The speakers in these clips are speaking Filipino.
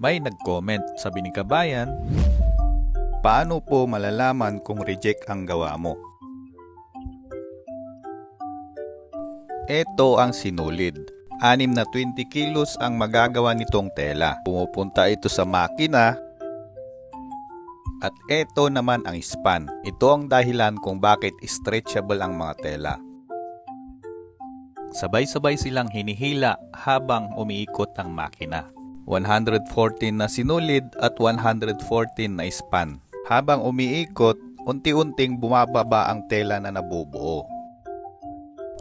May nag-comment, sabi ni Kabayan, Paano po malalaman kung reject ang gawa mo? Ito ang sinulid. Anim na 20 kilos ang magagawa nitong tela. Pumupunta ito sa makina at ito naman ang span. Ito ang dahilan kung bakit stretchable ang mga tela. Sabay-sabay silang hinihila habang umiikot ang makina. 114 na sinulid at 114 na span. Habang umiikot, unti-unting bumababa ang tela na nabubuo.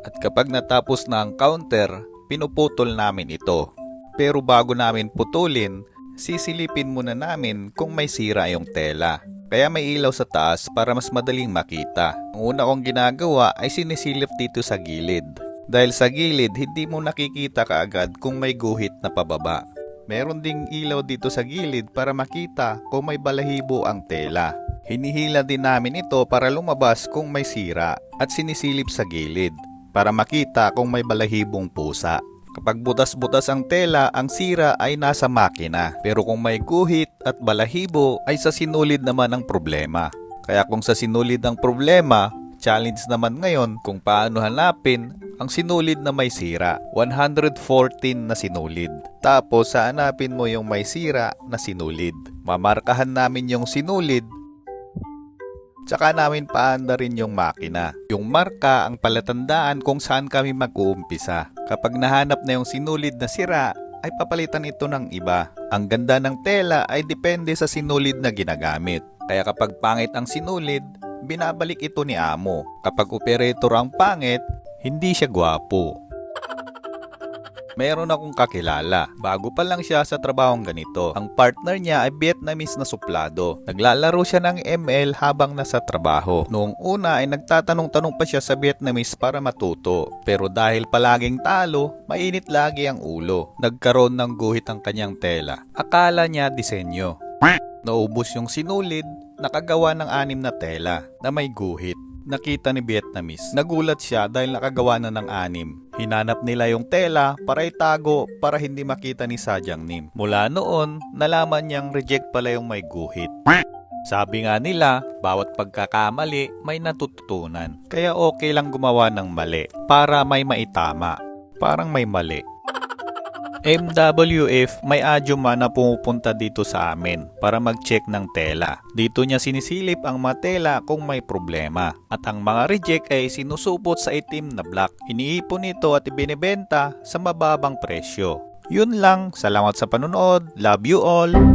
At kapag natapos na ang counter, pinuputol namin ito. Pero bago namin putulin, sisilipin muna namin kung may sira yung tela. Kaya may ilaw sa taas para mas madaling makita. Ang una kong ginagawa ay sinisilip dito sa gilid. Dahil sa gilid, hindi mo nakikita kaagad kung may guhit na pababa. Meron ding ilaw dito sa gilid para makita kung may balahibo ang tela. Hinihila din namin ito para lumabas kung may sira at sinisilip sa gilid para makita kung may balahibong pusa. Kapag butas-butas ang tela, ang sira ay nasa makina. Pero kung may guhit at balahibo ay sa sinulid naman ang problema. Kaya kung sa sinulid ang problema, challenge naman ngayon kung paano hanapin ang sinulid na may sira. 114 na sinulid. Tapos hanapin mo yung may sira na sinulid. Mamarkahan namin yung sinulid Tsaka namin paanda rin yung makina. Yung marka ang palatandaan kung saan kami mag-uumpisa. Kapag nahanap na yung sinulid na sira, ay papalitan ito ng iba. Ang ganda ng tela ay depende sa sinulid na ginagamit. Kaya kapag pangit ang sinulid, binabalik ito ni amo. Kapag operator ang pangit, hindi siya gwapo. Meron akong kakilala. Bago pa lang siya sa trabahong ganito. Ang partner niya ay Vietnamese na suplado. Naglalaro siya ng ML habang nasa trabaho. Noong una ay nagtatanong-tanong pa siya sa Vietnamese para matuto. Pero dahil palaging talo, mainit lagi ang ulo. Nagkaroon ng guhit ang kanyang tela. Akala niya disenyo. Naubos yung sinulid, nakagawa ng anim na tela na may guhit. Nakita ni Vietnamese. Nagulat siya dahil nakagawa na ng anim. Hinanap nila yung tela para itago para hindi makita ni Sadyang Nim. Mula noon, nalaman niyang reject pala yung may guhit. Sabi nga nila, bawat pagkakamali may natututunan. Kaya okay lang gumawa ng mali para may maitama. Parang may mali. MWF may adyuma na pumupunta dito sa amin para mag-check ng tela. Dito niya sinisilip ang mga tela kung may problema. At ang mga reject ay sinusupot sa itim na block. Iniipon ito at ibinebenta sa mababang presyo. Yun lang, salamat sa panonood, love you all!